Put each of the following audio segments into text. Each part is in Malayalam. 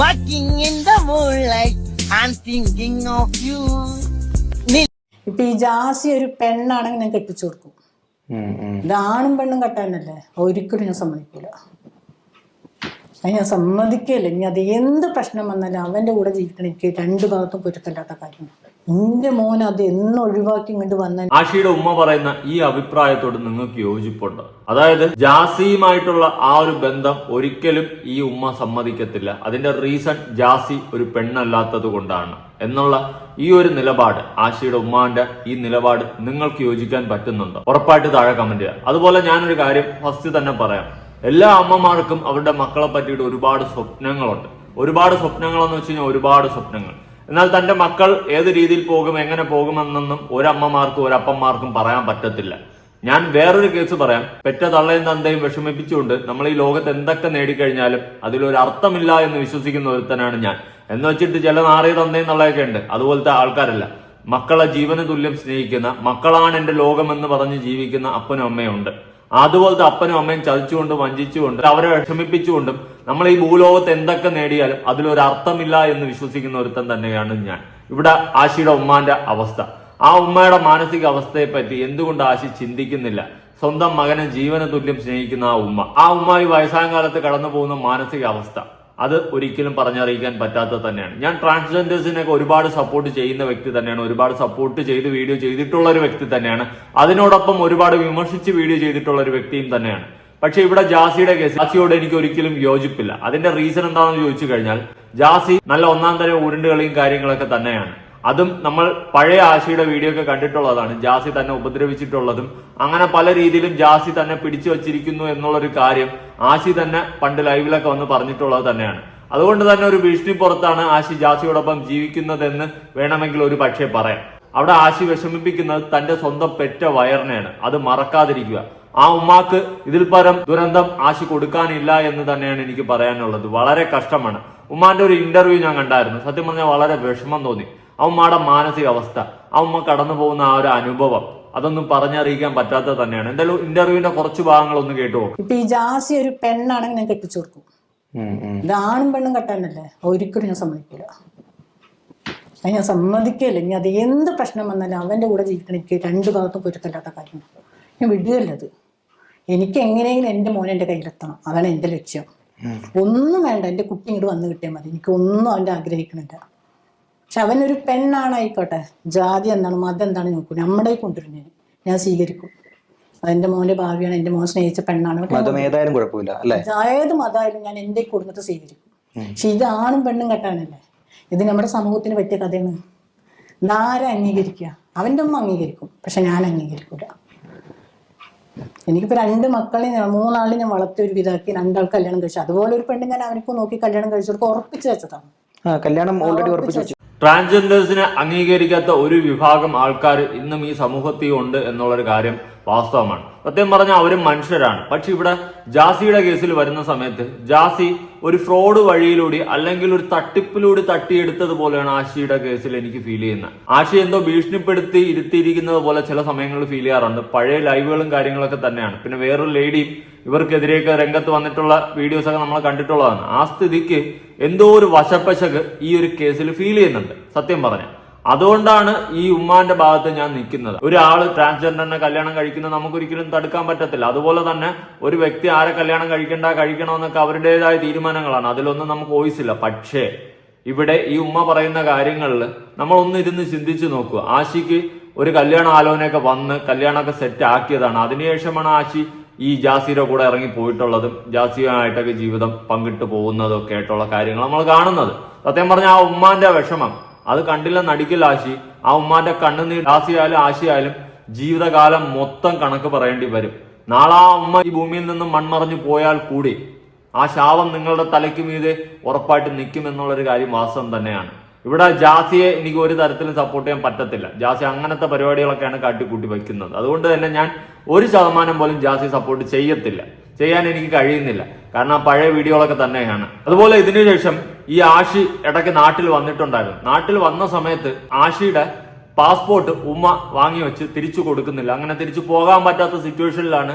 Walking in the moonlight, I'm thinking of you. ഇപ്പൊ ഈ ജാസി ഒരു പെണ്ണാണെങ്കിൽ ഞാൻ കെട്ടിച്ചു കൊടുക്കും. ഇത് ആണും പെണ്ണും കെട്ടാനല്ലേ? ഒരിക്കലും ഞാൻ സമ്മതിക്കില്ല അത് ഞാൻ സമ്മതിക്കില്ല? ഇനി അത് എന്ത് പ്രശ്നം വന്നാലും അവന്റെ കൂടെ ജീവിക്കണം. എനിക്ക് രണ്ട് ഭാഗത്തും പൊരുത്തല്ലാത്ത കാര്യമാണ്. എന്റെ മോൻ അത് എന്ന് ഒഴിവാക്കി വന്ന ആഷിയുടെ ഉമ്മ പറയുന്ന ഈ അഭിപ്രായത്തോട് നിങ്ങൾക്ക് യോജിപ്പുണ്ട്? അതായത് ജാസിയുമായിട്ടുള്ള ആ ഒരു ബന്ധം ഒരിക്കലും ഈ ഉമ്മ സമ്മതിക്കത്തില്ല. അതിന്റെ റീസൺ ജാസി ഒരു പെണ്ണല്ലാത്തത് കൊണ്ടാണ് എന്നുള്ള ഈ ഒരു നിലപാട് ആശയുടെ ഉമ്മാന്റെ ഈ നിലപാട് നിങ്ങൾക്ക് യോജിക്കാൻ പറ്റുന്നുണ്ടോ? ഉറപ്പായിട്ട് താഴെ കമന്റ് ചെയ്യാം. അതുപോലെ ഞാനൊരു കാര്യം ഫസ്റ്റ് തന്നെ പറയാം. എല്ലാ അമ്മമാർക്കും അവരുടെ മക്കളെ പറ്റിയിട്ട് ഒരുപാട് സ്വപ്നങ്ങളുണ്ട്. ഒരുപാട് സ്വപ്നങ്ങൾ എന്ന് വെച്ച് കഴിഞ്ഞാൽ ഒരുപാട് സ്വപ്നങ്ങൾ. എന്നാൽ തന്റെ മക്കൾ ഏത് രീതിയിൽ പോകും എങ്ങനെ പോകുമെന്നൊന്നും ഒരമ്മമാർക്കും ഒരപ്പന്മാർക്കും പറയാൻ പറ്റത്തില്ല. ഞാൻ വേറൊരു കേസ് പറയാം. പെറ്റ തള്ളയും തന്തയും വിഷമിപ്പിച്ചുകൊണ്ട് നമ്മൾ ഈ ലോകത്ത് എന്തൊക്കെ നേടിക്കഴിഞ്ഞാലും അതിലൊരു അർത്ഥമില്ല എന്ന് വിശ്വസിക്കുന്ന ഒരുത്തനാണ് ഞാൻ. എന്ന് വെച്ചിട്ട് ചില നാറിയ തന്തയും തള്ളയൊക്കെ ഉണ്ട്. അതുപോലത്തെ ആൾക്കാരല്ല. മക്കളെ ജീവന തുല്യം സ്നേഹിക്കുന്ന മക്കളാണ് എന്റെ ലോകമെന്ന് പറഞ്ഞ് ജീവിക്കുന്ന അപ്പനും അമ്മയും ഉണ്ട്. അതുപോലത്തെ അപ്പനും അമ്മയും ചതിച്ചുകൊണ്ടും വഞ്ചിച്ചുകൊണ്ടും അവരെ വിഷമിപ്പിച്ചുകൊണ്ടും നമ്മൾ ഈ ഭൂലോകത്ത് എന്തൊക്കെ നേടിയാലും അതിലൊരു അർത്ഥമില്ല എന്ന് വിശ്വസിക്കുന്ന ഒരുത്തൻ തന്നെയാണ് ഞാൻ. ഇവിടെ ആശിയുടെ ഉമ്മാന്റെ അവസ്ഥ. ആ ഉമ്മയുടെ മാനസിക അവസ്ഥയെ പറ്റി എന്തുകൊണ്ട് ആശി ചിന്തിക്കുന്നില്ല? സ്വന്തം മകനെ ജീവന തുല്യം സ്നേഹിക്കുന്ന ആ ഉമ്മ. ആ ഉമ്മ ഈ വയസ്സായ കാലത്ത് കടന്നു പോകുന്ന മാനസിക അവസ്ഥ അത് ഒരിക്കലും പറഞ്ഞറിയിക്കാൻ പറ്റാത്തത് തന്നെയാണ്. ഞാൻ ട്രാൻസ്ജെൻഡേഴ്സിനൊക്കെ ഒരുപാട് സപ്പോർട്ട് ചെയ്യുന്ന വ്യക്തി തന്നെയാണ് ഒരുപാട് സപ്പോർട്ട് ചെയ്ത് വീഡിയോ ചെയ്തിട്ടുള്ള ഒരു വ്യക്തി തന്നെയാണ്. അതിനോടൊപ്പം ഒരുപാട് വിമർശിച്ച് വീഡിയോ ചെയ്തിട്ടുള്ള ഒരു വ്യക്തിയും തന്നെയാണ്. പക്ഷെ ഇവിടെ ജാസിയുടെ കേസ് ജാസിയോട് എനിക്ക് ഒരിക്കലും യോജിപ്പില്ല. അതിന്റെ റീസൺ എന്താണെന്ന് ചോദിച്ചു കഴിഞ്ഞാൽ ജാസി നല്ല ഒന്നാം തരം ഉരുണ്ടുകളിയും കാര്യങ്ങളൊക്കെ തന്നെയാണ്. അതും നമ്മൾ പഴയ ആശയുടെ വീഡിയോ ഒക്കെ കണ്ടിട്ടുള്ളതാണ്. ജാസി തന്നെ ഉപദ്രവിച്ചിട്ടുള്ളതും അങ്ങനെ പല രീതിയിലും ജാസി തന്നെ പിടിച്ചു വച്ചിരിക്കുന്നു എന്നുള്ളൊരു കാര്യം ആശി തന്നെ പണ്ട് ലൈവിലൊക്കെ വന്ന് പറഞ്ഞിട്ടുള്ളത് തന്നെയാണ്. അതുകൊണ്ട് തന്നെ ഒരു ഭീഷണി പുറത്താണ് ആശി ജാസിയോടൊപ്പം ജീവിക്കുന്നതെന്ന് വേണമെങ്കിൽ ഒരു പക്ഷേ പറയാം. അവിടെ ആശി വിഷമിപ്പിക്കുന്നത് തന്റെ സ്വന്തം പെറ്റ വയറിനെയാണ്. അത് മറക്കാതിരിക്കുക. ആ ഉമ്മാക്ക് ഇതിൽ പരം ദുരന്തം ആശി കൊടുക്കാനില്ല എന്ന് തന്നെയാണ് എനിക്ക് പറയാനുള്ളത്. വളരെ കഷ്ടമാണ്. ഉമ്മാന്റെ ഒരു ഇന്റർവ്യൂ ഞാൻ കണ്ടായിരുന്നു. സത്യം പറഞ്ഞാൽ വളരെ വിഷമം തോന്നി. ആ മാനസികാവസ്ഥ മാനസിക അവസ്ഥ ആ ഉമ്മ കടന്നു പോകുന്ന ആ ഒരു അനുഭവം അതൊന്നും പറഞ്ഞറിയിക്കാൻ പറ്റാത്തത് തന്നെയാണ്. എന്തായാലും ഇന്റർവ്യൂവിന്റെ കുറച്ച് ഭാഗങ്ങൾ ഒന്ന് കേട്ടു. ഇപ്പൊ ഈ ജാസി ഒരു പെണ്ണാണെങ്കിൽ ഞാൻ കെട്ടിച്ചു കൊടുക്കും. ഇത് ആണും പെണ്ണും കെട്ടാനല്ലേ? ഒരിക്കലും ഞാൻ സമ്മതിക്കില്ല അത് ഞാൻ സമ്മതിക്കില്ല ഇനി അത് എന്ത് പ്രശ്നം വന്നാലും അവന്റെ കൂടെ ജീവിക്കണം എനിക്ക് രണ്ട് ഭാഗത്തും പൊരുത്തല്ലാത്ത കാര്യമാണ്. ഞാൻ വിടുകയല്ലത് എനിക്ക് എങ്ങനെയെങ്കിലും എന്റെ മോനെ എന്റെ കയ്യിലെത്തണം. അതാണ് എന്റെ ലക്ഷ്യം. ഒന്നും വേണ്ട. എന്റെ കുട്ടി ഇങ്ങോട്ട് വന്നു കിട്ടിയാൽ മതി. എനിക്ക് ഒന്നും അവന്റെ ആഗ്രഹിക്കണില്ല. പക്ഷെ അവനൊരു പെണ്ണാണായിക്കോട്ടെ. ജാതി എന്താണ് മതം എന്താണ് നോക്കൂ. നമ്മുടെ കൊണ്ടുവരും ഞാൻ സ്വീകരിക്കും. അതെന്റെ മോന്റെ ഭാവിയാണ് എന്റെ മോൻ സ്നേഹിച്ച പെണ്ണാണ്. കുഴപ്പമില്ല അല്ലേ? ഏത് മതമായാലും ഞാൻ എന്റെ കുടുംബത്തെ സ്വീകരിക്കും. പക്ഷെ ഇത് ആണും പെണ്ണും കെട്ടാനല്ലേ? ഇത് നമ്മുടെ സമൂഹത്തിന് പറ്റിയ കഥയാണ്. നാരെ അംഗീകരിക്കുക? അവന്റെ അമ്മ അംഗീകരിക്കും പക്ഷെ ഞാൻ അംഗീകരിക്കൂല. എനിക്കിപ്പോ രണ്ട് മക്കളെ മൂന്നാളിനെ ഞാൻ വളർത്തി ഒരു വിധാക്കി രണ്ടാൾ കല്യാണം കഴിച്ചു. അതുപോലെ ഒരു പെണ്ണ് ഞാൻ അവനക്ക് നോക്കി കല്യാണം കഴിച്ചു കൊടുക്കും ഉറപ്പിച്ചു വെച്ചതാണ്. കല്യാണം ഓൾറെഡി ഉറപ്പിച്ചു ട്രാൻസ്ജെൻഡേഴ്സിനെ അംഗീകരിക്കാത്ത ഒരു വിഭാഗം ആൾക്കാർ ഇന്നും ഈ സമൂഹത്തിൽ ഉണ്ട് എന്നുള്ളൊരു കാര്യം വാസ്തവമാണ്. സത്യം പറഞ്ഞാൽ അവരും മനുഷ്യരാണ്. പക്ഷെ ഇവിടെ ജാസിയുടെ കേസിൽ വരുന്ന സമയത്ത് ജാസി ഒരു ഫ്രോഡ് വഴിയിലൂടെ അല്ലെങ്കിൽ ഒരു തട്ടിപ്പിലൂടെ തട്ടിയെടുത്തത് പോലെയാണ് ആഷിയുടെ കേസിൽ എനിക്ക് ഫീൽ ചെയ്യുന്നത്. ആഷി എന്തോ ഭീഷണിപ്പെടുത്തി ഇരുത്തിയിരിക്കുന്നത് പോലെ ചില സമയങ്ങളിൽ ഫീൽ ചെയ്യാറുണ്ട്. പഴയ ലൈവുകളും കാര്യങ്ങളൊക്കെ തന്നെയാണ്. പിന്നെ വേറൊരു ലേഡിയും ഇവർക്കെതിരെയൊക്കെ രംഗത്ത് വന്നിട്ടുള്ള വീഡിയോസ് ഒക്കെ നമ്മൾ കണ്ടിട്ടുള്ളതാണ്. ആ സ്ഥിതിക്ക് എന്തോ ഒരു വശപ്പശക് ഈ ഒരു കേസിൽ ഫീൽ ചെയ്യുന്നുണ്ട്. സത്യം പറഞ്ഞാൽ അതുകൊണ്ടാണ് ഈ ഉമ്മാന്റെ ഭാഗത്ത് ഞാൻ നിൽക്കുന്നത്. ഒരാൾ ട്രാൻസ്ജെൻഡറിനെ കല്യാണം കഴിക്കുന്നത് നമുക്കൊരിക്കലും തടുക്കാൻ പറ്റത്തില്ല. അതുപോലെ തന്നെ ഒരു വ്യക്തി ആരെ കല്യാണം കഴിക്കണ്ട കഴിക്കണമെന്നൊക്കെ അവരുടേതായ തീരുമാനങ്ങളാണ്. അതിലൊന്നും നമുക്ക് വോയിസ് ഇല്ല. പക്ഷേ ഇവിടെ ഈ ഉമ്മ പറയുന്ന കാര്യങ്ങളിൽ നമ്മൾ ഒന്ന് ഇരുന്ന് ചിന്തിച്ചു നോക്കുക. ആശിക്ക് ഒരു കല്യാണ ആലോചനയൊക്കെ വന്ന് കല്യാണമൊക്കെ സെറ്റ് ആക്കിയതാണ്. അതിനുശേഷമാണ് ആശി ഈ ജാസിയുടെ കൂടെ ഇറങ്ങി പോയിട്ടുള്ളതും. ജാസിയുമായിട്ടൊക്കെ ജീവിതം പങ്കിട്ട് പോകുന്നതും ഒക്കെ ആയിട്ടുള്ള കാര്യങ്ങൾ നമ്മൾ കാണുന്നത്. സത്യം പറഞ്ഞാൽ ആ ഉമ്മാന്റെ വിഷമം അത് കണ്ടില്ല നടിക്കൽ ആശി ആ ഉമ്മാന്റെ കണ്ണുനീർ ആശിയായാലും ആശിയായാലും ജീവിതകാലം മൊത്തം കണക്ക് പറയേണ്ടി വരും. നാളെ ആ ഉമ്മ ഈ ഭൂമിയിൽ നിന്നും മൺമറഞ്ഞു പോയാൽ കൂടി ആ ശാപം നിങ്ങളുടെ തലയ്ക്ക് മീതെ ഉറപ്പായിട്ട് നിൽക്കും എന്നുള്ളൊരു കാര്യം വാസ്തവം തന്നെയാണ്. ഇവിടെ ജാസിയെ എനിക്ക് ഒരു തരത്തിലും സപ്പോർട്ട് ചെയ്യാൻ പറ്റത്തില്ല. ജാസി അങ്ങനത്തെ പരിപാടികളൊക്കെയാണ് കാട്ടിക്കൂട്ടി വയ്ക്കുന്നത്. അതുകൊണ്ട് തന്നെ ഞാൻ ഒരു ശതമാനം പോലും ജാസി സപ്പോർട്ട് ചെയ്യത്തില്ല. ചെയ്യാൻ എനിക്ക് കഴിയുന്നില്ല. കാരണം പഴയ വീഡിയോകളൊക്കെ തന്നെയാണ്. അതുപോലെ ഇതിനുശേഷം ഈ ആഷി ഇടയ്ക്ക് നാട്ടിൽ വന്നിട്ടുണ്ടായിരുന്നു. നാട്ടിൽ വന്ന സമയത്ത് ആഷിയുടെ പാസ്പോർട്ട് ഉമ്മ വാങ്ങി വെച്ച് തിരിച്ചു കൊടുക്കുന്നില്ല. അങ്ങനെ തിരിച്ചു പോകാൻ പറ്റാത്ത സിറ്റുവേഷനിലാണ്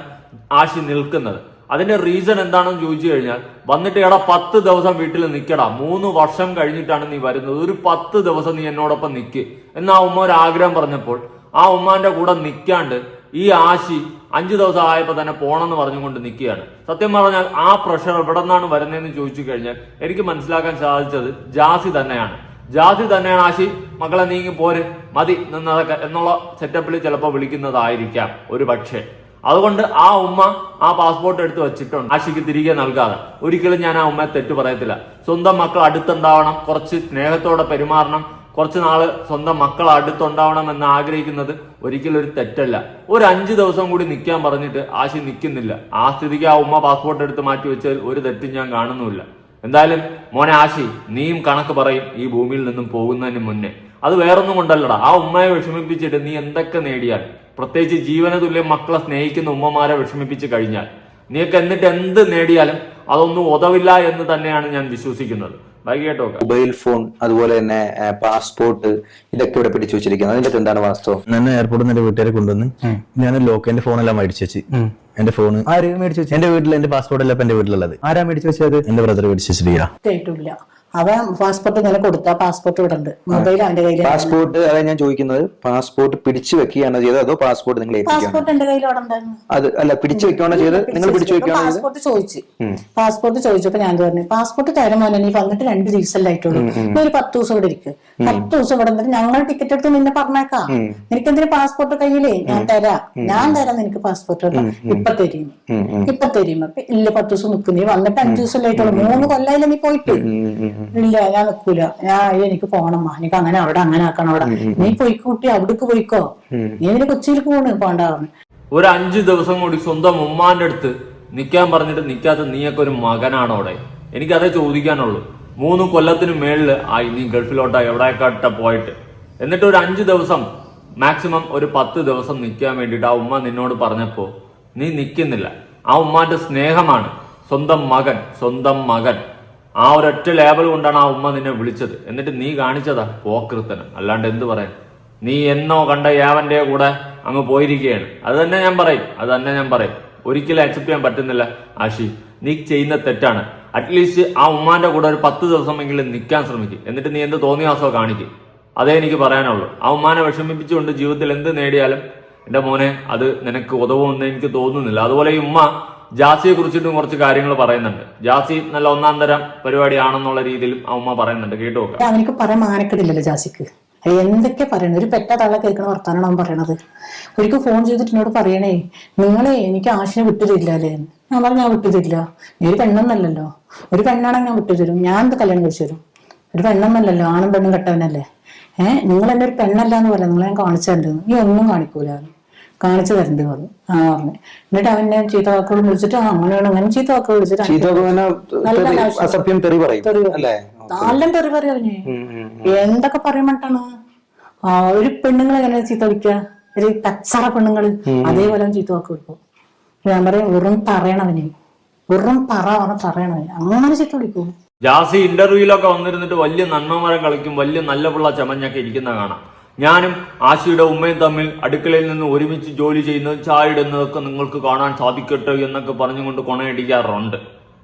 ആഷി നിൽക്കുന്നത്. അതിന്റെ റീസൺ എന്താണെന്ന് ചോദിച്ചു കഴിഞ്ഞാൽ വന്നിട്ട് എടാ പത്ത് ദിവസം വീട്ടിൽ നിൽക്കടാ മൂന്ന് വർഷം കഴിഞ്ഞിട്ടാണ് നീ വരുന്നത്. ഒരു പത്ത് ദിവസം നീ എന്നോടൊപ്പം നിൽക്ക് എന്ന് ആ ഉമ്മ ഒരു ആഗ്രഹം പറഞ്ഞപ്പോൾ ആ ഉമ്മാന്റെ കൂടെ നിൽക്കാണ്ട് ഈ ആശി അഞ്ചു ദിവസം ആയപ്പോൾ തന്നെ പോണെന്ന് പറഞ്ഞുകൊണ്ട് നിൽക്കുകയാണ് സത്യം പറഞ്ഞാൽ ആ പ്രഷർ എവിടെ നിന്നാണ് വരുന്നതെന്ന് ചോദിച്ചു കഴിഞ്ഞാൽ എനിക്ക് മനസ്സിലാക്കാൻ സാധിച്ചത് ജാസി തന്നെയാണ്. ജാസി തന്നെയാണ് ആശി മക്കളെ നീങ്ങി പോര് മതി നിന്നതൊക്കെ എന്നുള്ള സെറ്റപ്പിൽ ചിലപ്പോൾ വിളിക്കുന്നതായിരിക്കാം ഒരു പക്ഷേ. അതുകൊണ്ട് ആ ഉമ്മ ആ പാസ്പോർട്ട് എടുത്ത് വെച്ചിട്ടുണ്ട്. ആശിക്ക് തിരികെ നൽകാതെ. ഒരിക്കലും ഞാൻ ആ ഉമ്മയെ തെറ്റു പറയത്തില്ല. സ്വന്തം മക്കൾ അടുത്തുണ്ടാവണം കുറച്ച് സ്നേഹത്തോടെ പെരുമാറണം കുറച്ച് നാൾ സ്വന്തം മക്കൾ അടുത്തുണ്ടാവണം എന്ന് ആഗ്രഹിക്കുന്നത് ഒരിക്കലും ഒരു തെറ്റല്ല. ഒരു അഞ്ച് ദിവസം കൂടി നിൽക്കാൻ പറഞ്ഞിട്ട് ആശി നിൽക്കുന്നില്ല ആ സ്ഥിതിക്ക് ആ ഉമ്മ പാസ്പോർട്ട് എടുത്ത് മാറ്റി വെച്ചാൽ ഒരു തെറ്റും ഞാൻ കാണുന്നുമില്ല. എന്തായാലും മോനെ ആശി നീയും കണക്ക് പറയും ഈ ഭൂമിയിൽ നിന്നും പോകുന്നതിന് മുന്നേ. അത് വേറൊന്നും കൊണ്ടല്ലടാ. ആ ഉമ്മയെ വിഷമിപ്പിച്ചിട്ട് നീ എന്തൊക്കെ നേടിയാൽ? പ്രത്യേകിച്ച് ജീവന തുല്യം മക്കളെ സ്നേഹിക്കുന്ന ഉമ്മമാരെ വിഷമിപ്പിച്ച് കഴിഞ്ഞാൽ. നീയൊക്കെ എന്നിട്ട് എന്ത് നേടിയാലും അതൊന്നും ഉതവില്ല എന്ന് തന്നെയാണ് ഞാൻ വിശ്വസിക്കുന്നത്. മൊബൈൽ ഫോൺ അതുപോലെ തന്നെ പാസ്പോർട്ട് ഇതൊക്കെ ഇവിടെ പിടിച്ചു വെച്ചിരിക്കുന്നത് അതിന്റെ എന്താണ് വാസ്തവം? എന്നെ എയർപോർട്ടിൽ നിന്ന് വീട്ടുകാരെ കൊണ്ടുവന്ന് ഞാൻ ലോക്ക് എന്റെ ഫോണെല്ലാം മേടിച്ചു വെച്ച്. എന്റെ ഫോൺ ആര് മേടിച്ചു വെച്ചു? എന്റെ വീട്ടിൽ എന്റെ പാസ്പോർട്ട് എല്ലാം ഇപ്പൊ എന്റെ വീട്ടിലുള്ളത്. ആരാ മേടിച്ചു വെച്ചത്? എന്റെ ബ്രദർ മേടിച്ചു വെച്ചിട്ടില്ല അവൻ പാസ്പോർട്ട് ഇങ്ങനെ കൊടുത്ത പാസ്പോർട്ട് ഇവിടെ ഉണ്ട് മൊബൈൽ അവന്റെ കയ്യിൽ പാസ്പോർട്ട് അതായത് ഞാൻ ചോദിക്കുന്നത്. പാസ്പോർട്ട് പിടിച്ചു വെക്കുകയാണോ ചെയ്തത് അതോ പാസ്പോർട്ട് നിങ്ങൾ പാസ്പോർട്ട് എന്റെ കയ്യിൽ അവിടെ ഉണ്ടായിരുന്നു അത് അല്ല പിടിച്ചു വെക്കുകയാണോ ചെയ്തത്? നിങ്ങൾ പിടിച്ചു വെക്കുകയാണോ പാസ്പോർട്ട് ചോദിച്ചു. പാസ്പോർട്ട് ചോദിച്ചപ്പോ ഞാൻ പറഞ്ഞു പാസ്പോർട്ട് തരാൻ മോനെ നീ വന്നിട്ട് രണ്ട് ദിവസമല്ലേ ആയിട്ടുള്ളൂ. നീ ഒരു പത്ത് ദിവസം ഇവിടെ ഇരിക്കും. പത്ത് ദിവസം ഇവിടെ നിന്നിട്ട് ഞങ്ങൾ ടിക്കറ്റ് എടുത്ത് നിന്നെ പറഞ്ഞേക്കാം. നിനക്ക് എന്തിനു പാസ്പോർട്ട് കയ്യിലേ? ഞാൻ തരാം. ഞാൻ തരാം നിനക്ക് പാസ്പോർട്ട് ഇപ്പൊ തരും ഇപ്പൊ തരും ഇല്ല പത്ത് ദിവസം നിൽക്കും നീ വന്നിട്ട് അഞ്ചു ദിവസം ആയിട്ടുള്ളൂ. മൂന്ന് കൊല്ലായില്ല നീ പോയിട്ട്? ഇല്ല ഞാൻ നിക്കൂല. ഞാൻ എനിക്ക് പോണമ്മ. എനിക്ക് അങ്ങനെ അവിടെ അങ്ങനെ ആക്കണം അവിടെ. നീ പോയിക്കൂട്ടി അവിടേക്ക് പോയിക്കോ. നീ നിന്റെ കൊച്ചിയിലേക്ക് പോണ് പോണ്ടാവുന്നു ഒരു അഞ്ചു ദിവസം കൂടി സ്വന്തം ഉമ്മാന്റെ അടുത്ത് നിൽക്കാൻ പറഞ്ഞിട്ട് നിൽക്കാത്ത നീയൊക്കെ ഒരു മകനാണോടെ എനിക്കതേ ചോദിക്കാനുള്ളൂ. മൂന്ന് കൊല്ലത്തിന് മേളിൽ ആയി നീ ഗൾഫിലോട്ടാ എവിടെയൊക്കെ പോയിട്ട്? എന്നിട്ട് ഒരു അഞ്ച് ദിവസം മാക്സിമം ഒരു പത്ത് ദിവസം നിൽക്കാൻ വേണ്ടിയിട്ട് ആ ഉമ്മ നിന്നോട് പറഞ്ഞപ്പോ നീ നിൽക്കുന്നില്ല ആ ഉമ്മാന്റെ സ്നേഹമാണ് സ്വന്തം മകൻ സ്വന്തം മകൻ. ആ ഒരൊറ്റ ലേബൽ കൊണ്ടാണ് ആ ഉമ്മ നിന്നെ വിളിച്ചത്. എന്നിട്ട് നീ കാണിച്ചതാ പോക്കൃത്തനം അല്ലാണ്ട് എന്ത് പറയാൻ? നീ എന്നോ കണ്ട യാവന്റെ കൂടെ അങ്ങ് പോയിരിക്കുകയാണ്. അത് തന്നെ ഞാൻ പറയും അത് തന്നെ ഞാൻ പറയും. ഒരിക്കലും അക്സെപ്റ്റ് ചെയ്യാൻ പറ്റുന്നില്ല ആഷി നീ ചെയ്യുന്ന തെറ്റാണ്. അറ്റ്ലീസ്റ്റ് ആ ഉമ്മാന്റെ കൂടെ ഒരു പത്ത് ദിവസമെങ്കിലും നിൽക്കാൻ ശ്രമിക്കും. എന്നിട്ട് നീ എന്ത് തോന്നിയാസോ കാണിക്കും. അതേ എനിക്ക് പറയാനുള്ളൂ. ആ ഉമ്മാനെ വിഷമിപ്പിച്ചുകൊണ്ട് ജീവിതത്തിൽ എന്ത് നേടിയാലും എന്റെ മോനെ അത് നിനക്ക് ഉതവുമെന്ന് എനിക്ക് തോന്നുന്നില്ല. അതുപോലെ ഈ ഉമ്മ ജാസിയെ കുറിച്ചിട്ടും കുറച്ച് കാര്യങ്ങൾ പറയുന്നുണ്ട്. ജാസി നല്ല ഒന്നാം തരം പരിപാടിയാണെന്നുള്ള രീതിയിലും അമ്മ പറയുന്നുണ്ട്. കേട്ടു നോക്കാം. അവനിക്ക് പറയാൻ മാനക്കെടില്ലല്ലോ ജാസിക്ക്. എന്തൊക്കെ പറയണത് ഒരു പെറ്റ തള്ള കേൾക്കണ വർത്താനാണ് അവൻ പറയണത്. ഒരിക്കൽ ഫോൺ ചെയ്തിട്ട് എന്നോട് പറയണേ നിങ്ങളെ എനിക്ക് ആശിനെ വിട്ടു തരില്ല അല്ലേ ഞാൻ പറഞ്ഞു ഞാൻ വിട്ടു തരില്ല നീ ഒരു പെണ്ണെന്നല്ലല്ലോ. ഒരു പെണ്ണാണെങ്കിൽ ഞാൻ വിട്ടു തരും ഞാൻ എന്ത് കല്യാണം കഴിച്ചു തരും? ഒരു പെണ്ണെന്നല്ലല്ലോ. ആണും പെണ്ണും കെട്ടവനല്ലേ? ഏഹ് നിങ്ങൾ എന്നെ ഒരു പെണ്ണല്ല എന്ന് പറയാം നിങ്ങളെ ഞാൻ കാണിച്ചു നീ ഒന്നും കാണിക്കൂല. കാണിച്ചു തരേണ്ടി പറഞ്ഞു. ആ പറഞ്ഞു. എന്നിട്ട് അവനെ ചീത്ത വാക്കുകൾ വിളിച്ചിട്ട് ആ അങ്ങനെയാണ് അങ്ങനെ ചീത്ത വാക്കുകൾ വിളിച്ചിട്ട്. അസഭ്യം തെറി പറയും തെറി പറയും. അല്ലേ? നല്ല തെറി പറയും അവന്. എന്തൊക്കെ പറയുമ്പോട്ടാണ് ആ ഒരു പെണ്ണുങ്ങൾ എങ്ങനെ ചീത്ത വിളിക്കുക ഒരു കച്ചറ പെണ്ണുങ്ങൾ അതേപോലെ ചീത്ത വാക്ക് വിളിക്കും. ഞാൻ പറയും വെറും പറയണവനെ വെറും പറ പറഞ്ഞ പറയണവന് അങ്ങനെ ചീത്ത വിളിക്കും. ജാസി ഇന്റർവ്യൂലൊക്കെ വന്നിരുന്നിട്ട് വലിയ നന്മമരം കളിക്കും വലിയ നല്ല പിള്ള ചമഞ്ഞൊക്കെ ഇരിക്കുന്ന കാണാം. ഞാനും ആശയുടെ ഉമ്മയും തമ്മിൽ അടുക്കളയിൽ നിന്ന് ഒരുമിച്ച് ജോലി ചെയ്യുന്ന ചായ ഇടുന്നതൊക്കെ നിങ്ങൾക്ക് കാണാൻ സാധിക്കട്ടെ എന്നൊക്കെ പറഞ്ഞുകൊണ്ട് കൊണയടിക്കാറുണ്ട്.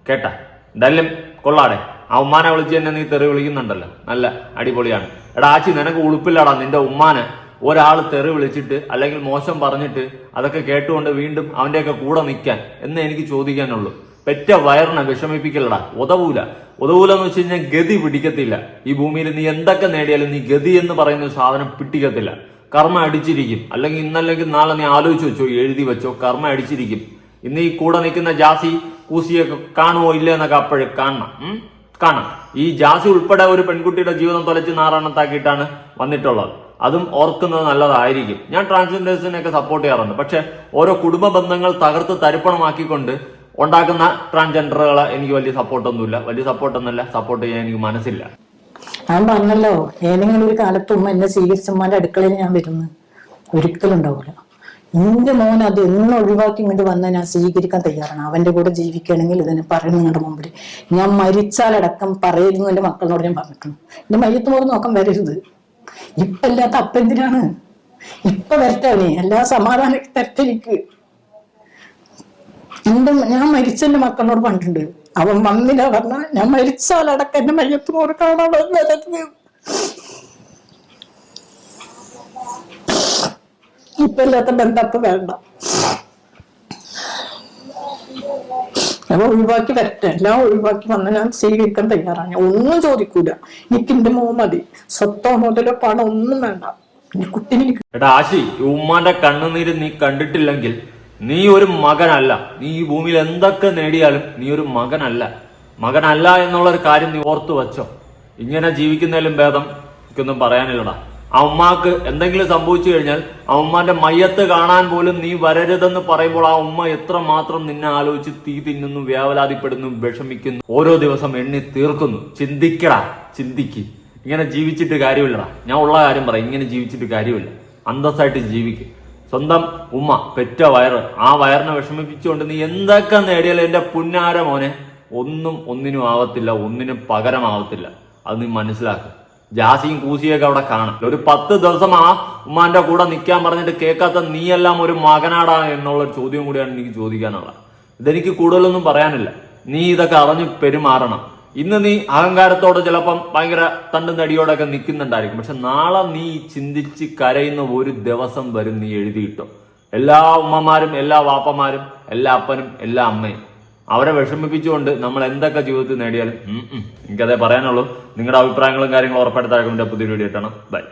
കേട്ട? എന്തായാലും കൊള്ളാടെ. ആ ഉമ്മാനെ വിളിച്ച് തന്നെ നീ തെറി വിളിക്കുന്നുണ്ടല്ലോ. നല്ല അടിപൊളിയാണ്. എടാ ആച്ചി നിനക്ക് ഉളുപ്പില്ലടാ. നിന്റെ ഉമ്മാനെ ഒരാൾ തെറി വിളിച്ചിട്ട് അല്ലെങ്കിൽ മോശം പറഞ്ഞിട്ട് അതൊക്കെ കേട്ടുകൊണ്ട് വീണ്ടും അവന്റെയൊക്കെ കൂടെ നിൽക്കാൻ എന്ന് എനിക്ക് ചോദിക്കാനുള്ളൂ. പെറ്റ വയറിനെ വിഷമിപ്പിക്കലടാ. ഉതവൂല. ഉതവൂല എന്ന് വെച്ച് കഴിഞ്ഞാൽ ഗതി പിടിക്കത്തില്ല. ഈ ഭൂമിയിൽ നീ എന്തൊക്കെ നേടിയാലും നീ ഗതി എന്ന് പറയുന്ന സാധനം പിടിക്കത്തില്ല. കർമ്മ അടിച്ചിരിക്കും. അല്ലെങ്കിൽ ഇന്നല്ലെങ്കിൽ നാളെ നീ ആലോചിച്ച് വെച്ചോ എഴുതി വെച്ചോ കർമ്മ അടിച്ചിരിക്കും. ഇന്ന് ഈ കൂടെ നിൽക്കുന്ന ജാസി കൂസിയൊക്കെ കാണുമോ ഇല്ല എന്നൊക്കെ അപ്പോഴേ കാണണം? കാണാം ഈ ജാസി ഉൾപ്പെടെ ഒരു പെൺകുട്ടിയുടെ ജീവിതം തൊലച്ച് നാറാണത്താക്കിയിട്ടാണ് വന്നിട്ടുള്ളത്. അതും ഓർക്കുന്നത് നല്ലതായിരിക്കും. ഞാൻ ട്രാൻസ്ജെൻഡേഴ്സിനെയൊക്കെ സപ്പോർട്ട് ചെയ്യാറുണ്ട്. പക്ഷെ ഓരോ കുടുംബ ബന്ധങ്ങൾ തകർത്ത് തരിപ്പണമാക്കിക്കൊണ്ട് ഉണ്ടാക്കുന്ന ട്രാൻസ്ജെൻഡറുകളെ എനിക്ക് വലിയ സപ്പോർട്ടൊന്നുമില്ല വലിയ സപ്പോർട്ടൊന്നുമില്ല സപ്പോർട്ട് ചെയ്യാൻ എനിക്ക് മനസ്സില്ല. ഞാൻ പറഞ്ഞല്ലോ ഏതെങ്കിലും ഒരു കാലത്ത് എന്നെ സ്വീകരിച്ച ഉമ്മാന്റെ അടുക്കളയിൽ ഞാൻ വരുന്നു. ഒരിക്കലും ഉണ്ടാവില്ല എന്റെ മോൻ അത് എന്നും ഒഴിവാക്കി ഇങ്ങോട്ട് വന്നാൽ ഞാൻ സ്വീകരിക്കാൻ തയ്യാറാണ്. അവന്റെ കൂടെ ജീവിക്കുകയാണെങ്കിൽ ഇതിനെ പറയുന്നു നിങ്ങളുടെ മുമ്പിൽ ഞാൻ മരിച്ചാലടക്കം പറയരുന്നു എന്റെ മക്കളോട് ഞാൻ പറഞ്ഞിട്ടുണ്ട്. എന്റെ മയ്യത്ത് പോലും നോക്കാൻ വരരുത്. ഇപ്പൊ അപ്പെന്തിനാണ് ഇപ്പൊ വരട്ടെ അവനെ. എല്ലാ സമാധാനം തരട്ടെ എന്റെ ഞാൻ മരിച്ച എന്റെ മക്കളോട് പണ്ടുണ്ട് അവൻ വന്നില്ല പറഞ്ഞ ഞാൻ മരിച്ചാലടക്കം എന്റെ മയ്യത്ത് കൂടെ കാണാൻ ഇപ്പൊ ഇല്ലാത്ത ബന്ധപ്പ് വേണ്ട. അപ്പൊ ഒഴിവാക്കി വരട്ടെ. എല്ലാം ഒഴിവാക്കി വന്ന് ഞാൻ സ്വീകരിക്കാൻ തയ്യാറാണ്. ഒന്നും ചോദിക്കൂല. എനിക്ക് എന്റെ മോ മതി. സ്വത്തോ മുതലോ പണം ഒന്നും വേണ്ട. കുട്ടീനെ എടാ ഉമ്മാന്റെ കണ്ണുനീര് നീ കണ്ടിട്ടില്ലെങ്കിൽ നീ ഒരു മകനല്ല. നീ ഈ ഭൂമിയിൽ എന്തൊക്കെ നേടിയാലും നീ ഒരു മകനല്ല. മകനല്ല എന്നുള്ള ഒരു കാര്യം നീ ഓർത്തു വെച്ചോ? ഇങ്ങനെ ജീവിക്കുന്നതിലും ഭേദം എനിക്കൊന്നും പറയാനില്ലടാ. അമ്മയ്ക്ക് എന്തെങ്കിലും സംഭവിച്ചു കഴിഞ്ഞാൽ ആ ഉമ്മാന്റെ മയ്യത്ത് കാണാൻ പോലും നീ വരരുതെന്ന് പറയുമ്പോൾ ആ ഉമ്മ എത്ര മാത്രം നിന്നെ ആലോചിച്ച് തീ തിന്നുന്നു വ്യാവലാതിപ്പെടുന്നു വിഷമിക്കുന്നു ഓരോ ദിവസം എണ്ണി തീർക്കുന്നു. ചിന്തിക്കടാ ചിന്തിക്ക്. ഇങ്ങനെ ജീവിച്ചിട്ട് കാര്യമില്ലടാ. ഞാൻ ഉള്ള കാര്യം പറയാം ഇങ്ങനെ ജീവിച്ചിട്ട് കാര്യമില്ല. അന്തസ്സായിട്ട് ജീവിക്കും. സ്വന്തം ഉമ്മ പെറ്റ വയറ്. ആ വയറിനെ വിഷമിപ്പിച്ചുകൊണ്ട് നീ എന്തൊക്കെ നേടിയാലും എന്റെ പുന്നാര മോനെ? ഒന്നും ഒന്നിനും ആവത്തില്ല ഒന്നിനും പകരമാവത്തില്ല. അത് നീ മനസ്സിലാക്കുക ജാസിയും കൂസിയൊക്കെ അവിടെ കാണാം. ഒരു പത്ത് ദിവസം ആ ഉമ്മാന്റെ കൂടെ നിൽക്കാൻ പറഞ്ഞിട്ട് കേൾക്കാത്ത നീയെല്ലാം ഒരു മകനാടാ എന്നുള്ള ചോദ്യം കൂടിയാണ് എനിക്ക് ചോദിക്കാനുള്ളത്. ഇതെനിക്ക് കൂടുതലൊന്നും പറയാനില്ല. നീ ഇതൊക്കെ അറിഞ്ഞ് പെരുമാറണം. ഇന്ന് നീ അഹങ്കാരത്തോടെ ചിലപ്പം ഭയങ്കര തണ്ടും തടിയോടൊക്കെ നിൽക്കുന്നുണ്ടായിരിക്കും. പക്ഷെ നാളെ നീ ചിന്തിച്ച് കരയുന്ന ഒരു ദിവസം വരും നീ എഴുതിയിട്ടോ. എല്ലാ ഉമ്മമാരും എല്ലാ വാപ്പമാരും എല്ലാ അപ്പനും എല്ലാ അമ്മയും അവരെ വിഷമിപ്പിച്ചുകൊണ്ട് നമ്മൾ എന്തൊക്കെ ജീവിതത്തിൽ നേടിയാലും. എനിക്കതേ പറയാനുള്ളൂ. നിങ്ങളുടെ അഭിപ്രായങ്ങളും കാര്യങ്ങളും ഉറപ്പെടുത്താൻ പുതിയ വീഡിയോ ഇട്ടണം. ബൈ